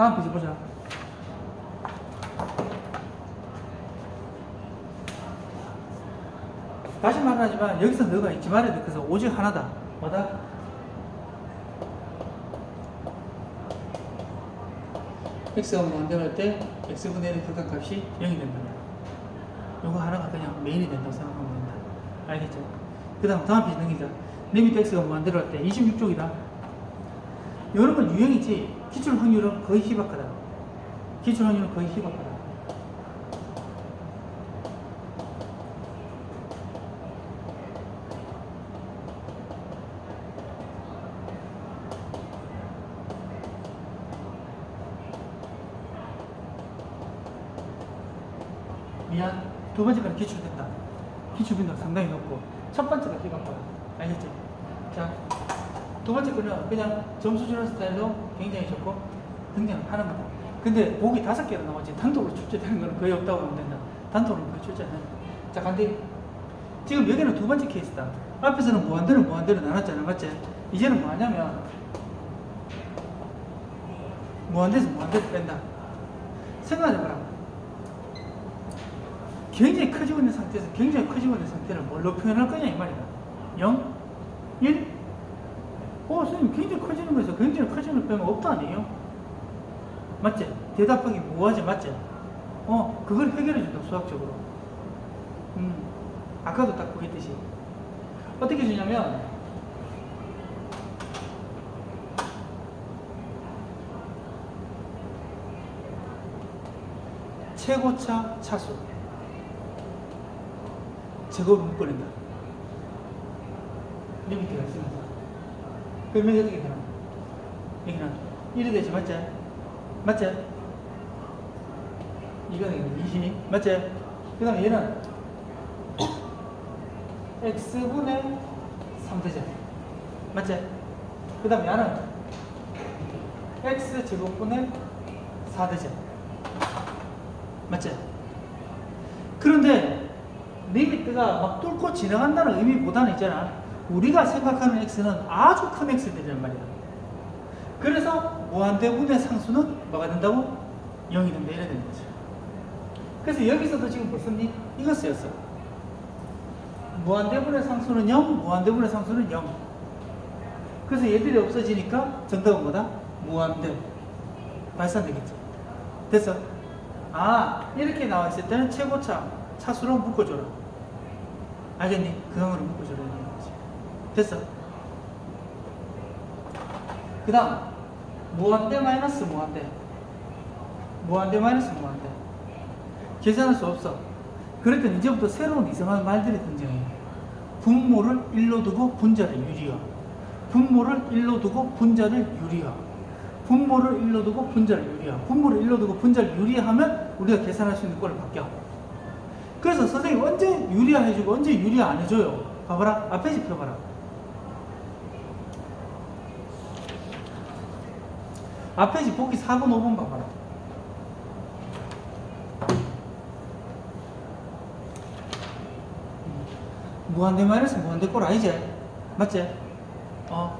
다음 페이지 보자. 다시 말하지만 여기서 너가 잊지 말아야 될 것은 오직 하나다. 뭐다? x가 무한대할 때 x분의 1의 극한값이 0이 된다. 요거 하나가 그냥 메인이 된다고 생각하면 된다. 알겠죠? 그 다음 다음 페이지 넘기자. 리미트 x가 무한대로 할 때 26쪽이다. 이런 건 유형이지 기출 확률은 거의 희박하다. 기출 확률은 거의 희박하다. 미안. 두 번째 건 기출된다. 기출 빈도가 상당히 높고 첫 번째가 희박하다. 알겠지? 자, 두 번째 거는 그냥 점수 주는 스타일로 굉장히 좋고 등장하는 거다. 근데 보기 다섯 개로 나오지 단독으로 출제되는 거는 거의 없다고 보면 된다. 단독으로 거의 출제 안 한다. 자, 간대. 지금 여기는 두 번째 케이스다. 앞에서는 무한대로 무한대로 나눴잖아. 맞지? 이제는 뭐 하냐면 무한대에서 무한대로 뺀다. 생각해봐라. 굉장히 커지고 있는 상태에서 굉장히 커지고 있는 상태를 뭘로 표현할 거냐 이 말이다. 0, 1, 어, 선생님 굉장히 커지는 거에서 굉장히 커지는 걸 빼면 없다 아니에요? 맞지? 대답하기 뭐하지 맞지? 어, 그걸 해결해 준다 수학적으로. 음, 아까도 딱 보였듯이. 어떻게 주냐면 최고차 차수 제곱을 묶어낸다. 리미트가 있습 그러면 어떻게 되나? 여기는 1이 되지, 맞지? 맞지? 이거는 20, 맞지? 그 다음에 얘는 x분의 3되죠. 맞지? 그 다음에 얘는 x제곱분의 4되죠. 맞지? 그런데 리미트가 막 뚫고 지나간다는 의미보다는 있잖아. 우리가 생각하는 x는 아주 큰 x들이란 말이야. 그래서 무한대분의 상수는 뭐가 된다고? 0이 된다. 이래 되는 거죠. 그래서 여기서도 지금 무슨 이- 이거 쓰였어. 무한대분의 상수는 0, 무한대분의 상수는 0. 그래서 얘들이 없어지니까 정답은 뭐다? 무한대. 발산되겠죠. 됐어? 아, 이렇게 나와 있을 때는 최고차, 차수로 묶어줘라. 알겠니? 그 형으로 묶어줘라. 됐어? 그 다음, 무한대 마이너스 무한대. 무한대 마이너스 무한대. 계산할 수 없어. 땐 이제부터 새로운 이상한 말들이 등장해. 분모를 1로 두고 분자를 유리화. 분모를 1로 두고 분자를 유리화. 분모를 1로 두고 분자를 유리화. 분모를 1로 두고 분자를 유리하면 우리가 계산할 수 있는 꼴을 바뀌어. 그래서 선생님 언제 유리화 해주고 언제 유리화 안 해줘요? 봐봐라. 앞에 집 펴봐라. 앞에 집 보기 4번, 5번 봐봐라. 무한대 마이너스 무한대 꼴 아니지? 맞지? 어.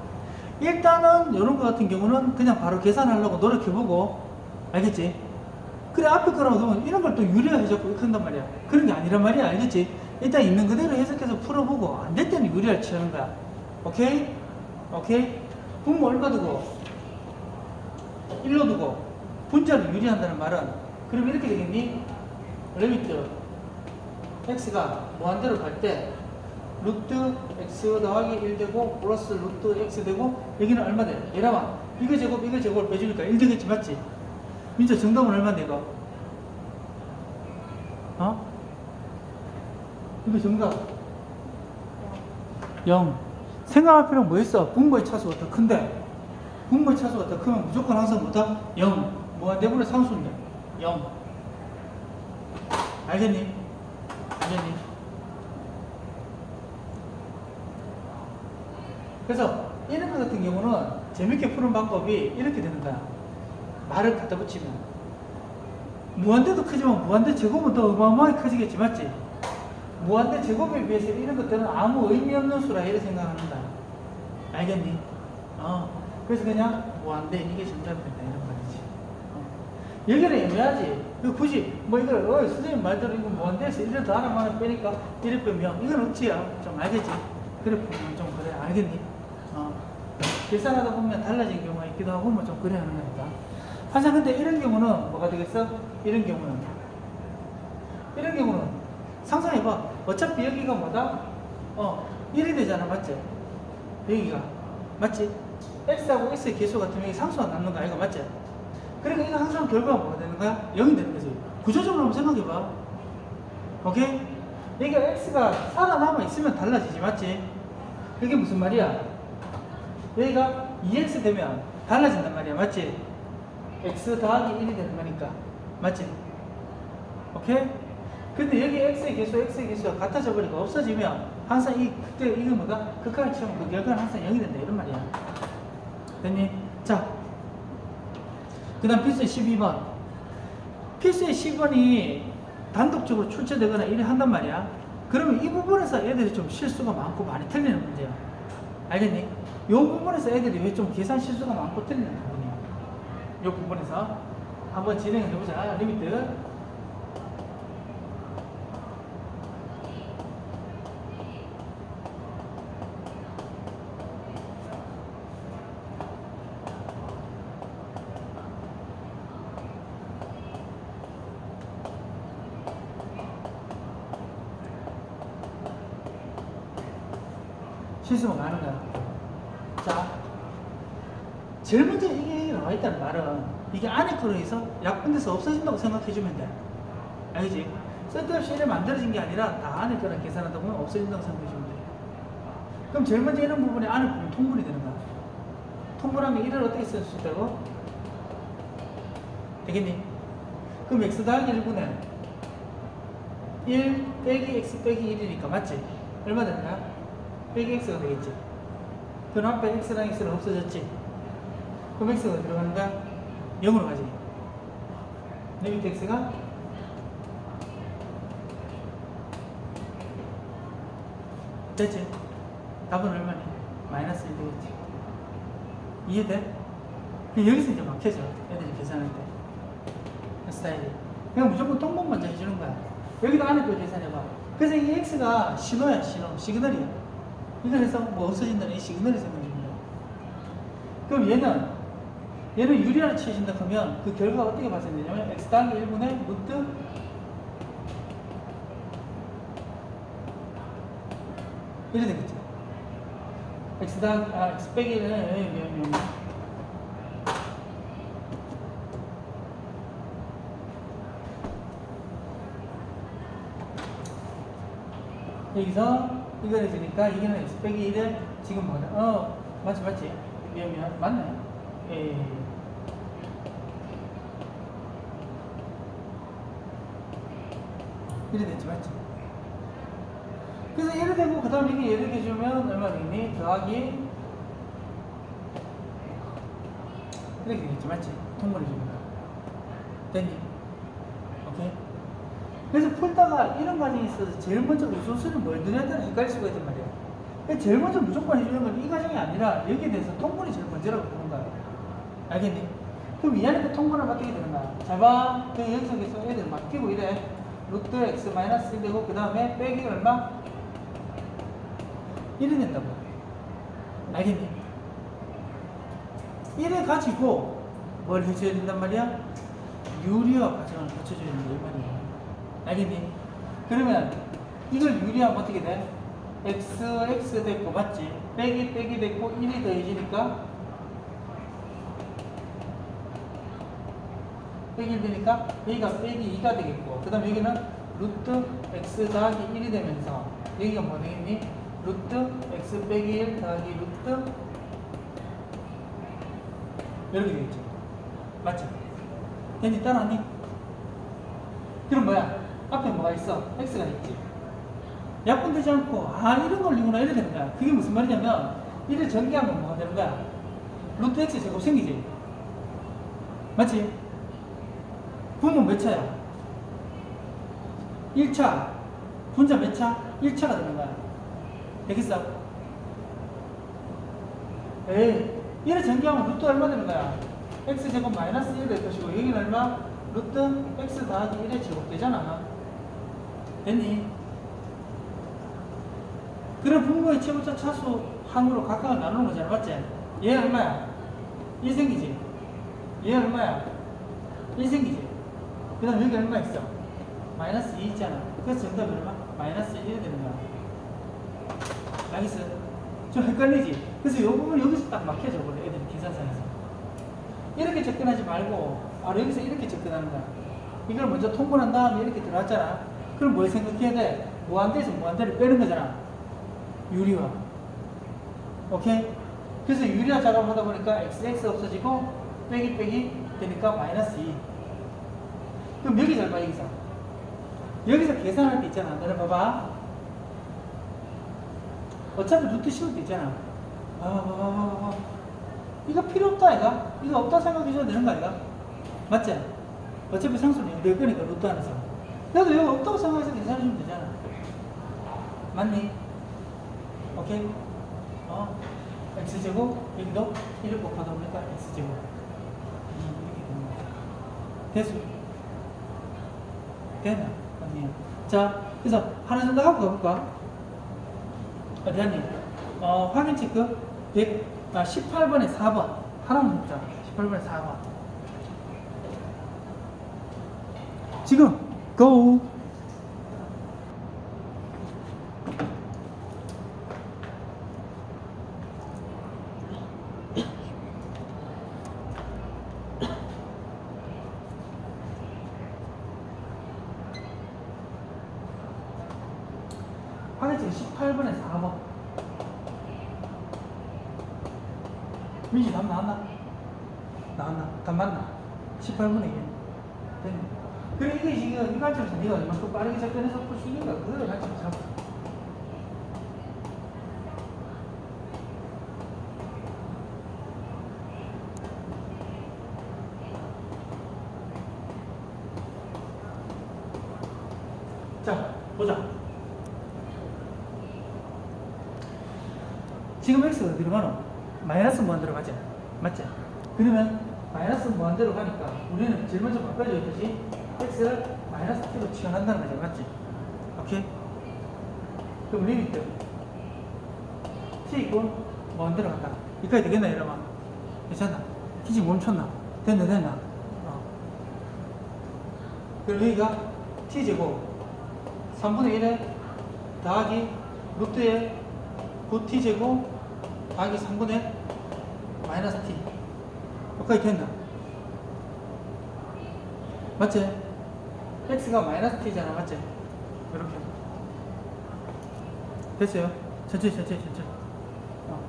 일단은 이런 거 같은 경우는 그냥 바로 계산하려고 노력해보고 알겠지? 그래 앞에 거라고 하면 이런 걸 또 유리화해줬고 한단 말이야 그런 게 아니란 말이야 알겠지? 일단 있는 그대로 해석해서 풀어보고 안 될 때는 유리화를 취하는 거야 오케이? 오케이? 분모 얼마 두고 1로 두고 분자를 유리한다는 말은 그럼 이렇게 되겠니? 리미트 x가 무한대로 갈 때 루트 x 더하기 1 되고 플러스 루트 x 되고 여기는 얼마 돼? 얘라봐 이거 제곱 이거 제곱을 빼주니까 1 되겠지 맞지? 민자 정답은 얼마인데 이거? 어? 이거 정답 0 생각할 필요는 뭐 있어? 분모의 차수가 더 큰데 분모의 차수가 더 크면 무조건 항상 뭐다? 0 무한대분의 상수인데 0 알겠니? 알겠니? 그래서 이런 것 같은 경우는 재밌게 푸는 방법이 이렇게 되는 거야. 말을 갖다 붙이면. 무한대도 크지만 무한대 제곱은 더 어마어마하게 커지겠지, 맞지? 무한대 제곱에 비해서 이런 것들은 아무 의미 없는 수라 이렇게 생각합니다. 알겠니? 어. 그래서 그냥 무한대 이게 정답이 된다 이런 말이지. 어. 여기는 애매하지. 그 굳이 뭐 이걸 어 선생님 말대로 이거 뭔데 해서 이래 더 하나만 빼니까 이래 빼면 이건 억지야. 좀 알겠지? 그래 보면 좀 그래 알겠니? 어. 계산하다 보면 달라진 경우가 있기도 하고 뭐 좀 그래 하는 거니까. 항상 근데 이런 경우는 뭐가 되겠어? 이런 경우는 이런 경우는 상상해봐. 어차피 여기가 뭐다? 어 1이 되잖아 맞지? 여기가 맞지? X하고 x의 개수 같으면 여기 상수가 남는 거 아이가 맞지? 그러니까 이거 항상 결과가 뭐가 되는 거야? 0이 되는 거지. 구조적으로 한번 생각해봐. 오케이? 여기가 x가 살아남아 있으면 달라지지, 맞지? 그게 무슨 말이야? 여기가 2x 되면 달라진단 말이야, 맞지? x 더하기 1이 되는 거니까. 맞지? 오케이? 근데 여기 x의 개수, x의 개수가 같아져 버리고 없어지면 항상 이, 그때 이거 뭐다? 극한을 치면 그 결과는 항상 0이 된다, 이런 말이야. 됐니? 자, 그 다음 필수의 12번. 필수의 10번이 단독적으로 출제되거나 이래 한단 말이야. 그러면 이 부분에서 애들이 좀 실수가 많고 많이 틀리는 문제야. 알겠니? 이 부분에서 애들이 왜 좀 계산 실수가 많고 틀리는 부분이야. 이 부분에서 한번 진행을 해보자. 리미트. 실수가 많은 거야. 자, 제일 먼저 이게 나와 있다는 말은 이게 안에 거로 해서 약분돼서 없어진다고 생각해주면 돼. 알지? 쓸데없이 이래 만들어진 게 아니라 다 안에 거랑 계산하다 보면 없어진다고 생각해주면 돼. 그럼 제일 먼저 이런 부분에 안에 보면 통분이 되는 거야. 통분하면 1을 어떻게 쓸 수 있다고? 되겠니? 그럼 x 더하기 1분의 1 빼기 x 빼기 1이니까 맞지? 얼마 거야? 빼기 x가 되겠지. 그 앞에 x랑 x는 없어졌지. 그럼 x가 어디로 가는가? 0으로 가지. 리미트 x가 됐지? 답은 얼마니? 마이너스 1 되겠지. 이해돼? 여기서 이제 막혀져. 애들이 계산할 때. 그 스타일이. 그냥 무조건 통분 먼저 해주는 거야. 여기도 안에 또 계산해봐. 그래서 이 x가 신호야, 신호. 시그널이야. 이걸 해서 뭐 없어진다는 이 시그널을 생각해줍니다. 그럼 얘는 얘는 유리화를 취해진다 하면 그 결과가 어떻게 발생되냐면 x 더하기 1분의 루트 이래 되겠죠. x 더하기 아 x 빼기 1은 미안 미안 여기서 이거 해주니까 이게는 x 빼기 1에 지금 뭐냐? 어 맞지 맞지? 미안 미안 맞네. 예, 예, 예. 이래 됐지 맞지 그래서 이래 되고 그 다음 이게 얘를 해주면 얼마 되니 더하기 이렇게 되겠지 맞지 통분해 줍니다 됐니 오케이 그래서 풀다가 이런 과정이 있어서 제일 먼저 우선순위를 뭘 넣어야 되나 헷갈릴 수가 있단 말이야. 제일 먼저 무조건 해주는 건 이 과정이 아니라 여기에 대해서 통분이 제일 먼저라고 보는 거야. 알겠니? 그럼 이 안에 그 통분을 맡기게 되는 거야. 잘 봐. 그 연속에서 애들 맡기고 이래. 루트 x 마이너스 1 되고 그 다음에 빼기 얼마? 1이 된다고. 알겠니? 1을 가지고 뭘 해줘야 된단 말이야? 유리화 과정을 거쳐줘야 이 말이야. 알겠니? 그러면 이걸 유리하면 어떻게 돼? x, x 됐고 맞지? 빼기 빼기 됐고 1이 더해지니까 빼기 1 되니까 여기가 빼기 2가 되겠고 그 다음 여기는 루트 x 더하기 1이 되면서 여기가 뭐 되겠니? 루트 x 빼기 1 더하기 루트 이렇게 되겠죠 맞지? 됐니? 따라하니? 그럼 뭐야? 앞에 뭐가 있어? x가 있지. 약분되지 않고 아 이런 걸리구나 이래 되는 거야. 그게 무슨 말이냐면 이를 전개하면 뭐가 되는 거야? 루트 x 제곱 생기지. 맞지? 분모 몇 차야? 1차. 분자 몇 차? 1차가 되는 거야. 되겠어? 에이, 이를 전개하면 루트 얼마 되는 거야? x제곱 마이너스 1될 것이고 여기는 얼마? 루트 x 더하기 1의 제곱 되잖아 됐니? 그럼 분모의 최고차 차수 항으로 각각을 나누는 거잖아 맞지? 얘 얼마야? 1 생기지? 얘 얼마야? 1 생기지? 그 다음 여기 얼마 있어? 마이너스 2 있잖아 그래서 정답이 얼마? 마이너스 1이 되는 거야 알겠어? 좀 헷갈리지? 그래서 이 부분 여기서 딱 막혀져 버려 애들이 계산상에서 이렇게 접근하지 말고 바로 여기서 이렇게 접근하는 거야 이걸 먼저 통분한 다음에 이렇게 들어왔잖아 그럼 뭘 생각해야 돼? 무한대에서 무한대를 빼는 거잖아 유리화 오케이? 그래서 유리화 작업하다 보니까 xx 없어지고 빼기 빼기 되니까 마이너스 2 그럼 여기서 얼마 여기서? 여기서 계산할 때 있잖아. 너네 봐봐. 어차피 루트 씌울 때 있잖아. 봐봐 봐봐 이거 필요 없다 아이가. 이거 없다 생각해줘도 되는 거 아이가? 맞지? 어차피 상수는 될 거니까 루트 안에서. 나도 이거 없다고 생각해서 계산해주면 되잖아. 맞니? 오케이? 어? X제곱 여기도 1을 곱하다 보니까 x제곱. 음, 이렇게 됩니다. 됐어 됐나? 맞네요 자 그래서 하나 정도 하고 가볼까? 어디하니? 어, 확인 체크 100, 아, 18번에 4번 하나만 먹자 18번에 4번 지금 고! 확인 체크 18번에 4번 민지 답 나왔나? 나왔나? 답 맞나? 18분의 1. 됐네. 그래, 이게 지금 이 관점에서 네가 얼마큼 빠르게 접근해서 풀 수 있는가? 그걸 관점 잡아. 자, 보자. 지금 x가 어디로 가노? 마이너스 무한대로 가지 맞지? 그러면 마이너스 무한대로 가니까 우리는 바꿔줘야 되지 x를 마이너스 t로 치환한다는 거죠 맞지? 오케이? 그럼 리미트 t 이꼴 무한대로 간다 여기까지 되겠나 이러면 괜찮나? 지금 멈췄나? 됐나 됐나? 어. 그럼 여기가 t제곱 3분의 1에 더하기 루트에 9t제곱 더하기 3분의 마이너스 t 여기까지 됐나? 맞지? x가 마이너스 t잖아 맞지? 이렇게 됐어요? 천천히 천천히 천천히 어.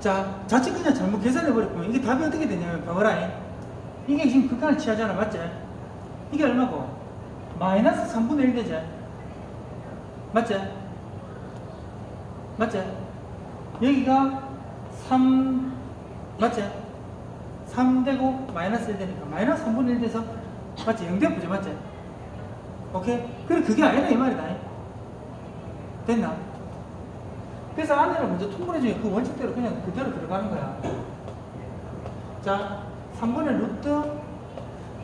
자, 자칫 그냥 잘못 계산해버렸구만. 이게 답이 어떻게 되냐면, 봐봐라. 이게 지금 극한을 취하잖아, 맞지? 이게 얼마고? 마이너스 3분의 1 되지? 맞지? 맞지? 여기가 3, 맞지? 3 되고 마이너스 1 되니까 마이너스 3분의 1 돼서 맞지? 0 되고지 맞지? 오케이? 그래, 그게 아니라 이 말이다. 됐나? 그래서 안에를 먼저 통분해주면 그 원칙대로 그냥 그대로 들어가는 거야. 자, 3분의 루트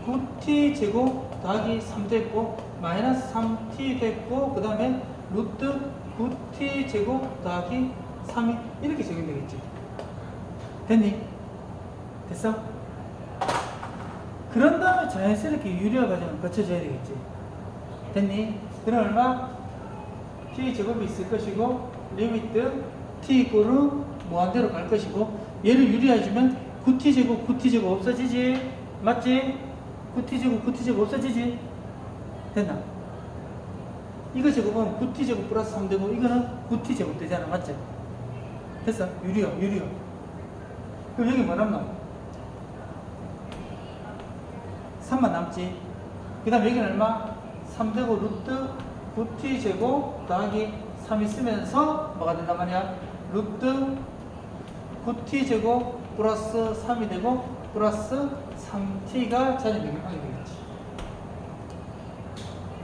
9t 제곱 더하기 3 됐고 마이너스 3t 됐고 그 다음에 루트 9t 제곱 더하기 3이 이렇게 적용 되겠지. 됐니? 됐어? 그런 다음에 자연스럽게 유리화 과정을 거쳐줘야 되겠지. 됐니? 그럼 얼마? t 제곱이 있을 것이고 리미트 t 이꼴은 무한대로 갈 것이고 얘를 유리해주면 9t 제곱 9t 제곱 없어지지 맞지? 9t 제곱 9t 제곱 없어지지 됐나? 이거 제곱은 9t 제곱 플러스 3 되고 이거는 9t 제곱 되잖아 맞지? 됐어? 유리화 유리화 그럼 여기 뭐 남나? 3만 남지 그 다음 여기는 얼마? 3제곱 루트 9t 제곱 더하기 3 있으면서 뭐가 된단 말이야? 루트 9t 제곱 플러스 3이 되고 플러스 3t가 자리 변경하게 되겠지.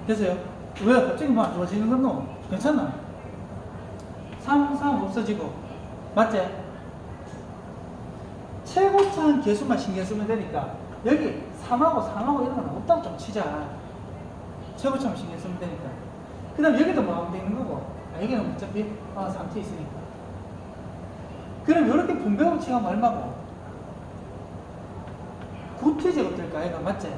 됐어요? 왜 갑자기 뭐안 좋아지는 건노? 괜찮아. 3, 3 없어지고. 맞지? 최고차한 개수만 신경 쓰면 되니까 여기 3하고 3하고 이런 건 없다고 좀 치자. 최고차만 신경 쓰면 되니까. 그 다음 여기도 뭐 하면 되는 거고. 아, 여기는 어차피 아, 3t 있으니까. 그럼 이렇게 치가면 얼마고? 9t 제곱 될까? 얘가 맞지?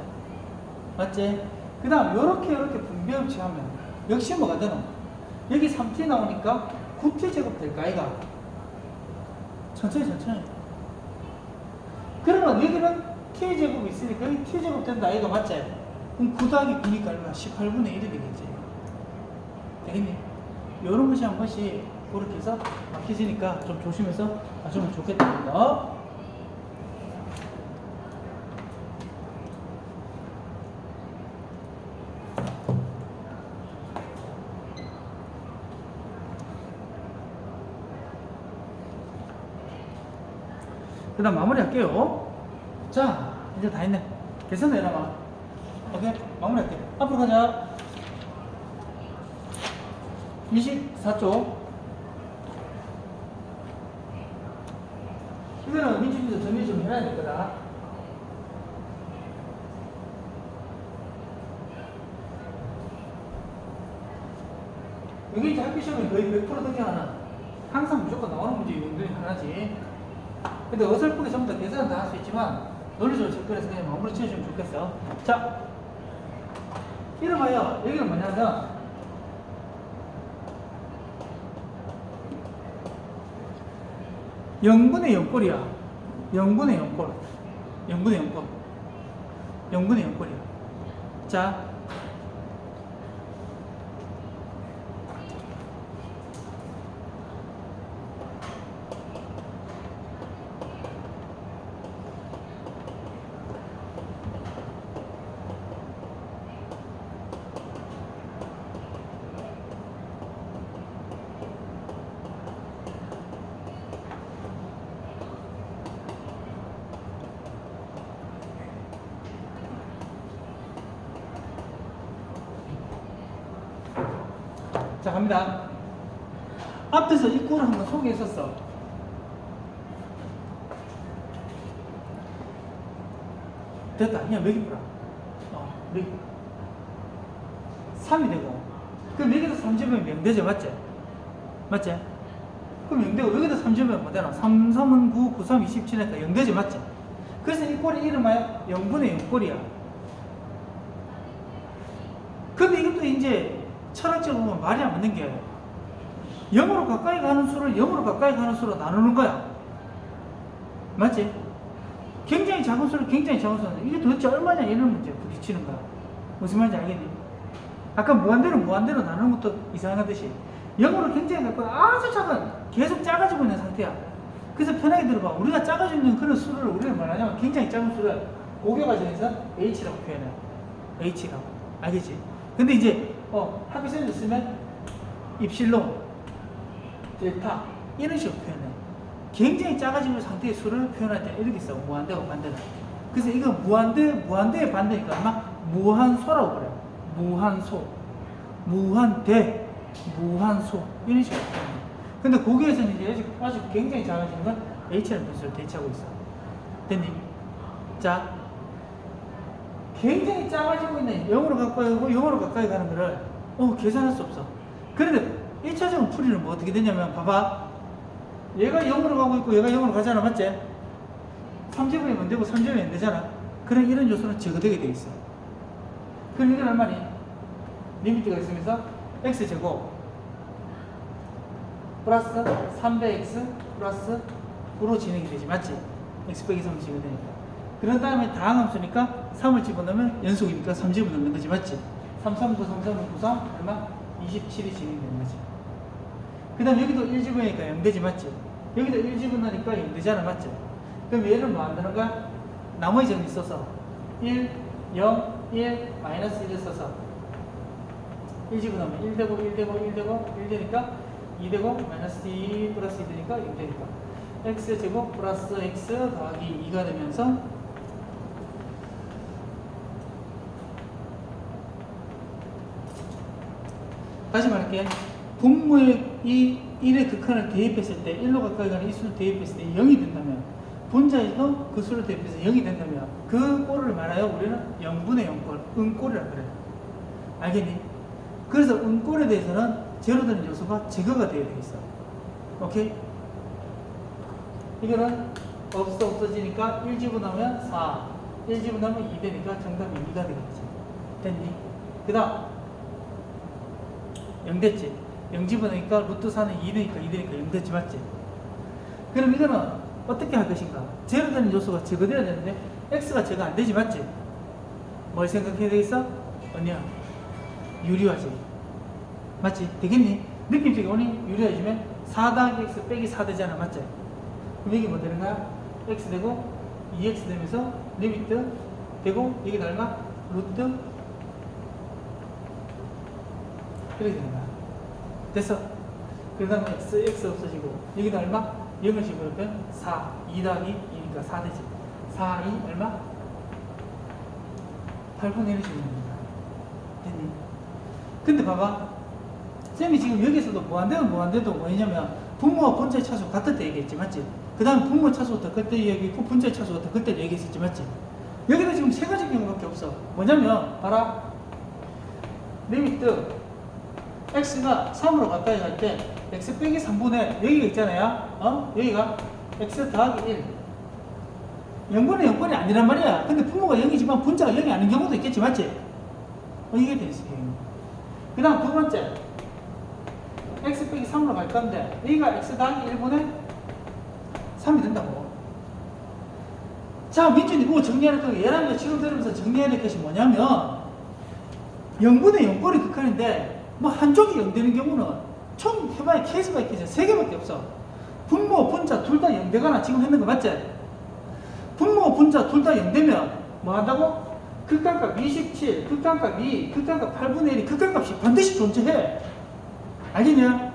맞지? 그 다음 이렇게 이렇게 분배하고 치하면 역시 뭐가 되노? 여기 3t 나오니까 9t 제곱 될까? 얘가 천천히 천천히. 그러면 여기는 t 제곱이 있으니까 여기 t 제곱 된다. 얘가 맞지? 그럼 9 더하기 9니까 얼마? 18분의 1이 되겠지. 되겠니? 요런 것이 한 번씩 그렇게 해서 막히지니까 좀 조심해서 하시면 좋겠답니다. 그 다음 마무리 할게요. 자, 이제 다 했네. 계산 내놔봐. 오케이? 마무리 할게. 앞으로 가자. 24쪽. 이거는 민주주의도 정리 좀 해야 될 거다. 여기 이제 학교 시험에 거의 100% 등장하는 항상 무조건 나오는 문제 중에 하나지. 근데 어설프게 전부 다 계산은 다 할 수 있지만 논리적으로 접근해서 그냥 마무리 지어주면 좋겠어. 자, 이름하여 여기는 뭐냐면 0분의 0꼴이야. 0분의 0꼴. 0분의 0꼴. 0분의 0꼴이야. 자. 자, 갑니다. 앞에서 이 꼴을 한번 소개했었어. 됐다. 그냥 여기 보라. 어, 여기. 3이 되고. 그럼 여기도 3점이면 명대죠. 맞지? 맞지? 그럼 영대고 여기도 3점이면 뭐 되나? 3, 3은 9, 9, 3, 27이니까 영대지. 맞지? 그래서 이 꼴이 이름하여 0분의 0꼴이야. 근데 이것도 이제 철학적으로 보면 말이 안 맞는 게 0으로 가까이 가는 수를 0으로 가까이 가는 수로 나누는 거야. 맞지? 굉장히 작은 수를 굉장히 작은 수는 이게 도대체 얼마냐 이런 문제에 부딪히는 거야. 무슨 말인지 알겠니? 아까 무한대로 무한대로 나누는 것도 이상하듯이 0으로 굉장히 가까이 아주 작은 계속 작아지고 있는 상태야. 그래서 편하게 들어봐. 우리가 작아지고 있는 그런 수를 우리는 뭐냐면 굉장히 작은 수를 고교 과정에서 H라고 표현해요. H라고. 알겠지? 근데 이제 어, 학교생들 쓰면 입실론, 델타 이런 식으로 표현해. 굉장히 작아지는 상태의 수를 표현할 때 이렇게 써. 무한대와 반대다. 그래서 이거 무한대, 무한대의 반대니까 아마 무한소라고 그래요. 무한소, 무한대, 무한소 이런 식으로 표현해. 근데 고교에서는 이제 아직, 아직 굉장히 작아지는 건 H라는 변수를 대체하고 있어. 됐니? 자, 굉장히 작아지고 있는 0으로 가까이 가고 0으로 가까이 가는 거를 어, 계산할 수 없어. 그런데 1차적으로 풀이는 뭐 어떻게 되냐면 봐봐. 얘가 0으로 가고 있고 얘가 0으로 가잖아. 맞지? 3제곱이면 안 되고 3제곱이면 안 되잖아. 그럼 이런 요소는 제거되게 돼 있어. 그럼 이건 얼마니? 리미트가 있으면서 x제곱 플러스 300x 플러스 9로 진행이 되지. 맞지? x 빼기 3이 제거되니까. 그런 다음에 다항 함수니까 3을 집어넣으면 연속이니까 3 집어넣는 거지 맞지? 3, 3, 9, 3, 3, 9, 3 얼마? 27이 진행되는 거지 그 다음 여기도 1 집어넣으니까 0되지 맞지? 여기도 1 집어넣으니까 0되잖아 맞지? 그럼 얘를 뭐 만드는 거야? 나머지 점이 있어서 1, 0, 1, 마이너스 1을 써서 1 집어넣으면 1 되고 1 되고 1 되고 1 되니까 2 되고 마이너스 2 플러스 2 되니까 0 되니까 x 제곱 플러스 x 더하기 2가 되면서 다시 말할게. 분모의 이 1의 극한을 대입했을 때 1로 가까이 가는 이 수를 대입했을 때 0이 된다면 분자에서 그 수를 대입해서 0이 된다면 그 꼴을 말하여 우리는 0분의 0꼴, 은꼴이라 그래. 알겠니? 그래서 은꼴에 대해서는 제로되는 요소가 제거가 되어 있어. 오케이? 이거는 없어 없어지니까 1 집어넣으면 4, 1 집어넣으면 2 되니까 정답이 2가 되겠지. 됐니? 그 다음 0 됐지? 0 집어넣으니까 루트 4는 2 되니까 2 되니까 0 됐지 맞지? 그럼 이거는 어떻게 할 것인가? 제로 되는 요소가 제거돼야 되는데 x가 제거 안 되지 맞지? 뭘 생각해야 되겠어? 언니야 유리화지 맞지? 되겠니? 느낌적으로 유리화지면 4 더하기 x 빼기 4 되잖아 맞지? 그럼 여기 뭐 되는 거야? x 되고 2x 되면서 리미트 되고 여기 얼마? 루트 이렇게 되는 거야 됐어 그 다음에 x, x 없어지고 여기 얼마? 0을 집어넣으면 4 2 더하기 2니까 4 되지 4, 2 얼마? 8분의 1을 집어넣는 거야 됐니? 근데 봐봐 쌤이 지금 여기서도 무한대는 무한대도 뭐냐면 분모와 분자의 차수 때 얘기했지 맞지? 그 다음 분모 차수가 더클때 얘기했고 분자의 차수가 더클때 얘기했었지 맞지? 여기도 지금 세 가지 경우밖에 없어 뭐냐면 봐라 리미트 x가 3으로 가까이 갈 때 x 빼기 3분의 여기가 있잖아요. 어? 여기가 x 더하기 1 0분의 0분이 아니란 말이야. 근데 분모가 0이지만 분자가 0이 아닌 경우도 있겠지 맞지? 어, 이게 돼 있어 그 다음 두 번째. X 빼기 3으로 갈 건데 여기가 x 더하기 1분의 3이 된다고. 자 민준이 그거 될 거, 얘랑 지금 들으면서 정리해야 될 것이 뭐냐면 0분의 0꼴이 극한인데 뭐 한쪽이 0 되는 경우는 총 해봐야 케이스가 있겠지 세 개밖에 없어 분모, 분자 둘다0 되거나 지금 했는 거 맞지? 분모, 분자 둘다0 되면 뭐 한다고? 극한값 27, 극한값 2, 극한값 8분의 1이 극한값이 반드시 존재해 알겠냐?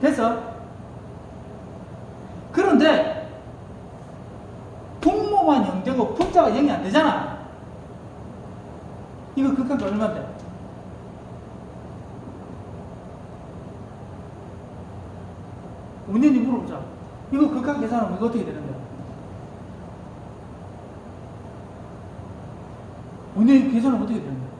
됐어? 그런데 분모만 0 되고 분자가 0이 안 되잖아 이거 극한값 얼마인데? 운현이 물어보자. 이거 극한 계산하면 이거 어떻게 되는데? 운현이 계산하면 어떻게 되는데?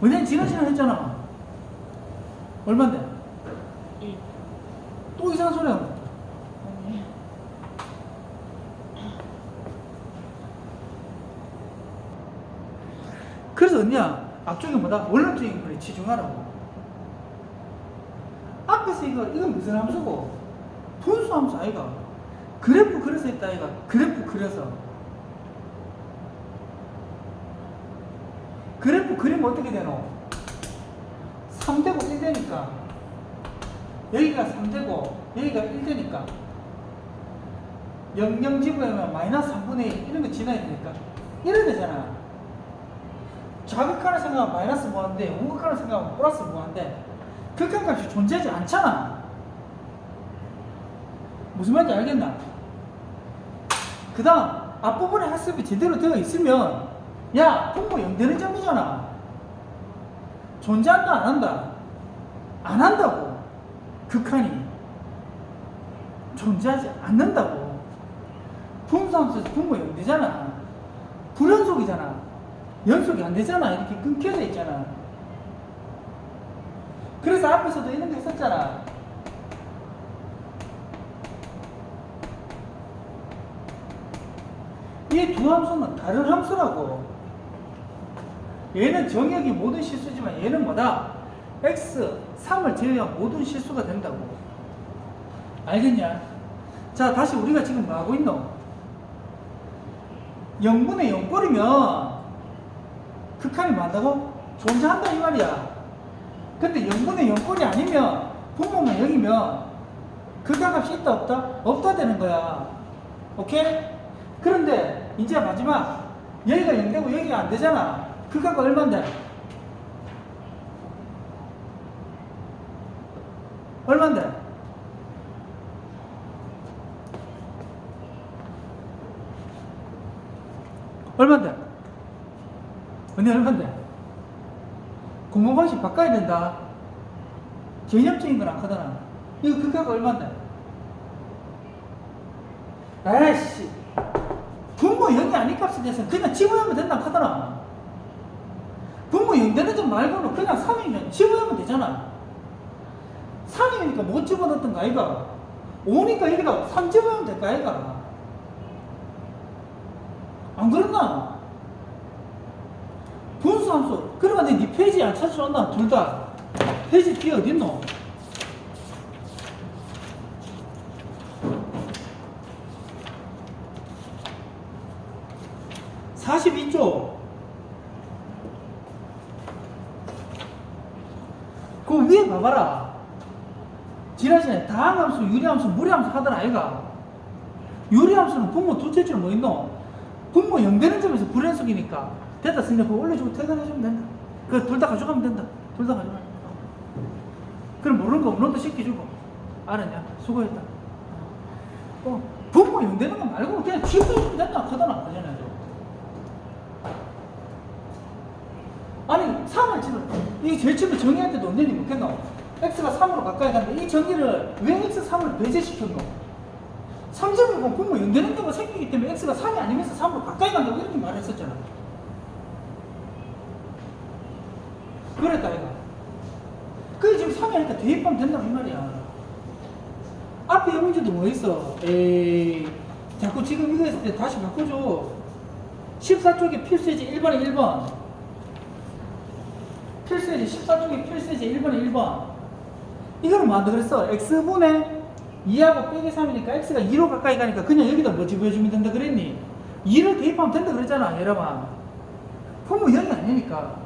운현이 지난 시간 했잖아. 얼만데? 또 이상한 소리 하고. 언니야. 앞쪽에 뭐다? 원론적인 거에 치중하라고. 앞에서 이거 이건 무슨 함수고? 분수 함수 아이가. 그래프 그려서 있다 아이가. 그래프 그려서. 그래프 그리면 어떻게 되노? 3되고 1되니까. 여기가 3되고 여기가 1되니까. 00 집어넣으면 마이너스 3분의 1 이런 거 지나야 되니까. 이래야 되잖아 자극하는 생각은 마이너스 무한대, 우극하는 생각은 플러스 무한대. 극한값이 존재하지 않잖아. 무슨 말인지 알겠나? 그 다음, 앞부분에 학습이 제대로 되어 있으면, 야, 분모 0 되는 점이잖아. 존재한다, 안 한다? 안 한다고. 극한이. 존재하지 않는다고. 분수함수에서 분모 0 되잖아. 불연속이잖아. 연속이 안 되잖아. 이렇게 끊겨져 있잖아. 그래서 앞에서도 이런 거 했었잖아. 이 두 함수는 다른 함수라고. 얘는 정역이 모든 실수지만 얘는 뭐다? x 3을 제외한 모든 실수가 된다고. 알겠냐? 자, 다시 우리가 지금 뭐 하고 있노? 0분의 0 꼴이면 극한이 많다고? 존재한다 이 말이야. 근데 0분의 0꼴이 아니면 분모만 0이면 극한값이 있다 없다? 없다 되는 거야. 오케이? 그런데 이제 마지막 여기가 0 되고 여기가 안 되잖아. 극한값 얼마인데? 얼만데? 얼만데? 언니 얼만데? 공부 방식 바꿔야 된다. 개념적인 건 안 하잖아. 이거 그가가 얼만데? 에이씨. 분모 0이 아닌 값에 대해서 그냥 집어넣으면 된다 하더라. 분모 0되는 점 말고는 그냥 3이면 집어넣으면 되잖아. 3이니까 못 집어넣었던 거 아이가? 5니까 여기다 3 집어넣으면 될거 아이가? 안 그렇나? 분수함수. 그러면 네 페이지 안 찾아줬나? 둘 다. 페이지 뒤에 어딨노? 사십이 쪽그 위에 봐봐라. 지난 시간에 다항함수, 유리함수, 무리함수 하더라, 아이가. 유리함수는 분모 두째 줄 뭐 있노? 분모 0되는 점에서 불연속이니까 됐다 승리 그거 올려주고 퇴근해주면 된다. 그 둘 다 가져가면 된다. 둘 다 가져가. 그럼 모르는 거 업로드 시켜주고. 알았냐? 수고했다. 어, 분모 0되는 거 말고 그냥 집어주면 된다. 하더나, 그전에. 아니 3을 집어 이게 제일 때도 언제니 못했노 x가 3으로 가까이 가는데 이 정의를 왜 x 3을 배제시켰노 3점이고 분모 연되는 경우가 생기기 때문에 x가 3이 아니면서 3으로 가까이 간다고 이렇게 말했었잖아 그랬다 이거 그게 지금 3이 아니까 대입하면 된다고 이 말이야. 앞에 이 문제도 뭐 있어? 에이 자꾸 지금 이거 했을 때 다시 바꿔줘 14쪽에 필수지 1번에 1번. 필수예지 14쪽에 필수예지 1번에 1번. 이거는 뭐한다 그랬어? X분의 2하고 빼기 3이니까 x가 2로 가까이 가니까 그냥 여기다 뭐 집어주면 된다 그랬니? 2를 대입하면 된다 그랬잖아 여러분 그럼 뭐 0이 아니니까